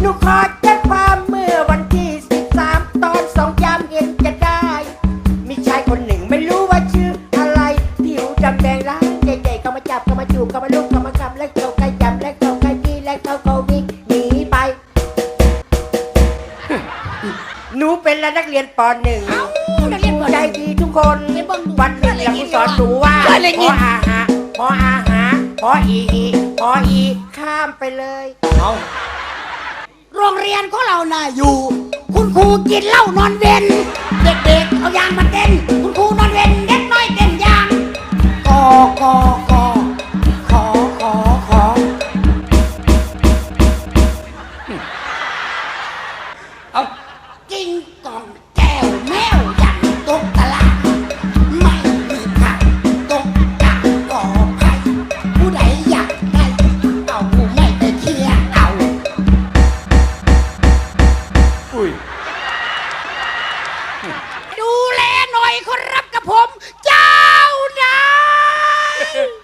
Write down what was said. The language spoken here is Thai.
หนูขอจ้งาเมื่อวันที่ 13 ตอนสยามเย็นจะได้ มีชายคนหนึ่งไม่รู้ว่าชื่ออะไร ผิวดำแดงร้ายใหญ่ๆเข้ามาจับเข้ามาจูบเข้ามาลูกเข้ามากำและเข้ากล้จัและเข้ากล้ที่และเข้าก็วิ่หนีไป หนูเป็นระดับนักเรียนปหนึ่ดีทุกคน วันหนึ่งเราสอนหนูว่าพออาหาพออาหาพออีอีพออีข้ามไปเลย เอา โรงเรียนของเราน่ะอยู่ คุณครูกินเหล้านอนเวนเด็กๆเอายางมาเต้น คุณครูนอนเวนเด็กน้อยเต้นยางกอกอกอขอขอขอเอาจิ้งกอง อุ้ยดูแลหน่อยครับกับผม เจ้านาย